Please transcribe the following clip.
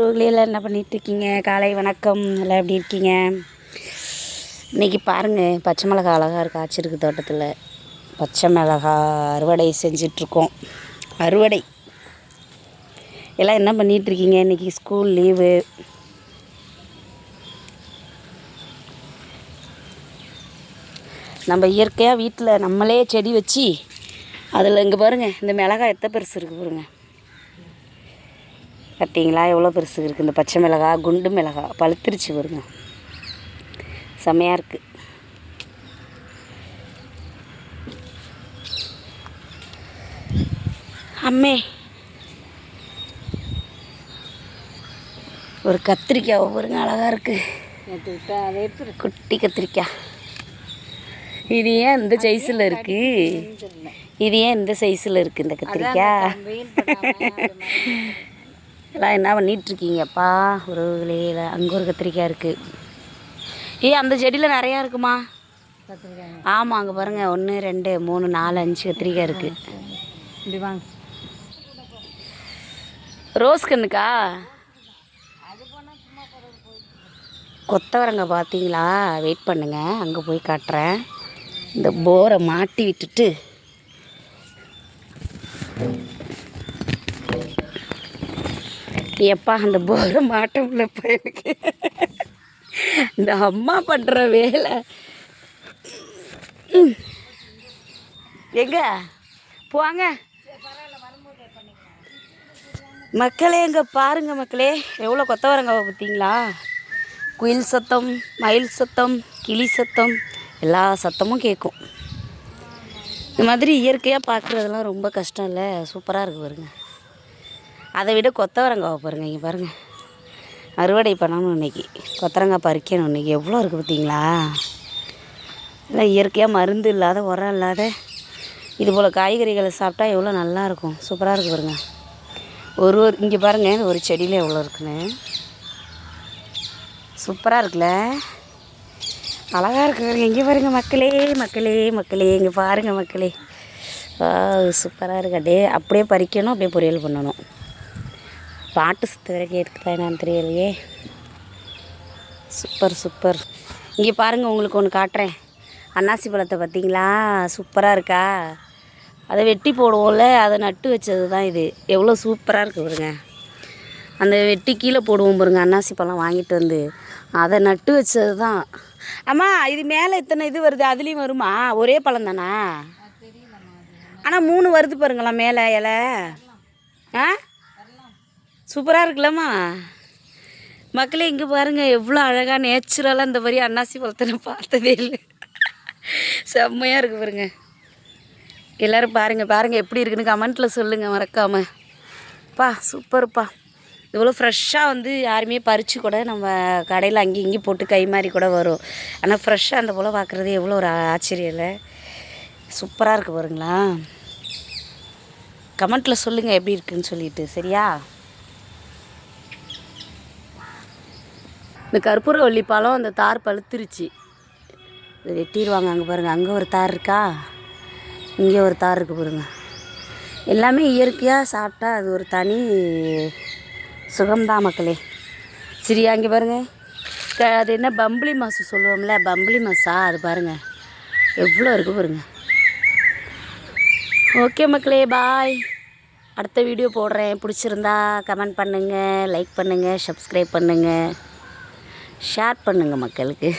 உறவுகளே எல்லாம் என்ன பண்ணிகிட்ருக்கீங்க காலை வணக்கம். எல்லாம் எப்படி இருக்கீங்க? இன்றைக்கி பாருங்கள் பச்சை மிளகா அழகாக இருக்கு ஆச்சிருக்கு தோட்டத்தில். பச்சை மிளகா அறுவடை செஞ்சிட்ருக்கோம். அறுவடை. எல்லாம் என்ன பண்ணிகிட்ருக்கீங்க இன்றைக்கி ஸ்கூல் லீவு நம்ம இயற்கையாக வீட்டில் நம்மளே செடி வச்சு அதில் இங்கே பாருங்கள் இந்த மிளகாய் எத்த பெருசு இருக்குது பாருங்கள் பார்த்தீங்களா? எவ்வளோ பெருசு இருக்குது இந்த பச்சை மிளகா குண்டு மிளகா. பழுத்துருச்சு பாருங்க. செமையாக இருக்குது அம்மே. ஒரு கத்திரிக்காய் பாருங்க அழகாக இருக்குது அதை குட்டி கத்திரிக்காய். இது ஏன் இந்த சைஸில் இருக்குது இது ஏன் இந்த சைஸில் இருக்குது இந்த கத்திரிக்காய்? எல்லாம் என்ன பண்ணிகிட்ருக்கீங்கப்பா உறவுகளே அங்கே ஒரு கத்திரிக்காய் இருக்குது ஏய் அந்த செடியில் நிறையா இருக்குமா? கத்திரிக்காய்? ஆமாம் அங்கே பாருங்கள் ஒன்று ரெண்டு மூணு நாலு அஞ்சு கத்திரிக்காய் இருக்குது வாங்க. ரோஸ் கண்ணுக்கா கொத்தவரங்காய் பார்த்தீங்களா? வெயிட் பண்ணுங்க. அங்கே போய் காட்டுறேன். இந்த போரை மாட்டி விட்டுட்டு. எப்பா அந்த போரை மாட்ட பையனுக்கு. இந்த அம்மா பண்ணுற வேலை. எங்க? போங்க. மக்களே இங்கே பாருங்கள் மக்களே. எவ்வளோ கொத்தவரங்காவை பார்த்தீங்களா? குயில் சத்தம் மயில் சத்தம் கிளி சத்தம் எல்லா சத்தமும் கேட்கும். இந்த மாதிரி இயற்கையாக பார்க்குறதெல்லாம் ரொம்ப கஷ்டம் இல்லை சூப்பராக இருக்குது பாருங்கள் அதை விட கொத்தவரங்காவை பாருங்கள் இங்கே பாருங்கள் அறுவடை பண்ணணும் இன்னைக்கு. கொத்தவரங்காய் பறிக்கணும் இன்னைக்கு. எவ்வளோ இருக்குது பார்த்தீங்களா? இல்லை இயற்கையாக மருந்து இல்லாத உரம் இல்லாத இது போல் காய்கறிகளை சாப்பிட்டா எவ்வளோ நல்லாயிருக்கும் சூப்பராக இருக்குது பாருங்க. ஒரு ஒரு இங்கே பாருங்கள் ஒரு செடியில் எவ்வளோ இருக்குன்னு. சூப்பராக இருக்குல்ல? அழகாக இருக்கு பாருங்க. இங்கே பாருங்கள் மக்களே மக்களே மக்களே. இங்கே பாருங்கள் மக்களே. சூப்பராக இருக்கு. அப்படியே அப்படியே பறிக்கணும் அப்படியே பொரியல் பண்ணணும். பாட்டு சுத்த வரைக்கும் இருக்குதா என்னன்னு தெரியலையே. Super super. இங்கே பாருங்கள் உங்களுக்கு ஒன்று காட்டுறேன். அன்னாசி பழத்தை பார்த்தீங்களா? சூப்பராக இருக்கா? அதை வெட்டி போடுவோம்ல அதை நட்டு வச்சது தான் இது. எவ்வளோ சூப்பராக இருக்குது பாருங்க. அந்த வெட்டி கீழே போடுவோம் பாருங்க அன்னாசி பழம் வாங்கிட்டு வந்து. அதை நட்டு வச்சது தான் அம்மா இது மேலே இத்தனை இது வருது அதுலேயும் வருமா? ஒரே பழம் தானா? ஆனால் மூணு வருது பாருங்களா மேலே இலை. ஆ? சூப்பராக இருக்குல்லம்மா மக்களே இங்கே பாருங்கள் எவ்வளோ அழகாக நேச்சுரலாக இந்த மாதிரி அன்னாசி பழத்தை நான் பார்த்ததே இல்லை. செம்மையாக இருக்குது பாருங்க. எல்லோரும் பாருங்கள் பாருங்கள் எப்படி இருக்குன்னு கமெண்ட்டில் சொல்லுங்கள் மறக்காமல் பா சூப்பர்ப்பா இவ்வளோ ஃப்ரெஷ்ஷாக வந்து யாருமே பறித்து கூட நம்ம கடையில் அங்கேயும் இங்கேயும் போட்டு கை மாறி கூட வரும். ஆனால் ஃப்ரெஷ்ஷாக அந்த போல் பார்க்குறது எவ்வளோ ஒரு ஆச்சரியம் இல்லை. சூப்பராக இருக்குது பாருங்களா. கமெண்ட்டில் சொல்லுங்கள் எப்படி இருக்குன்னு சொல்லிட்டு சரியா? இந்த கற்பூரவள்ளி பழம் அந்த தார் பழுத்துருச்சு. இதை வெட்டிடுவாங்க அங்கே பாருங்கள் அங்கே ஒரு தார் இருக்கா? இங்கே ஒரு தார் இருக்குது பாருங்க. எல்லாமே இயற்கையாக சாப்பிட்டா அது ஒரு தனி சுகம்தான் மக்களே. சரியா இங்கே பாருங்கள் க அது என்ன பம்பளி மாசு சொல்லுவோம்ல? பம்பளி மாசா? அது பாருங்கள் எவ்வளோ இருக்குது பாருங்க. ஓகே மக்களே பாய். அடுத்த வீடியோ போடுறேன். பிடிச்சிருந்தா கமெண்ட் பண்ணுங்கள் லைக் பண்ணுங்கள் சப்ஸ்கிரைப் பண்ணுங்கள் ஷேர் பண்ணுங்கள் மக்களுக்கு.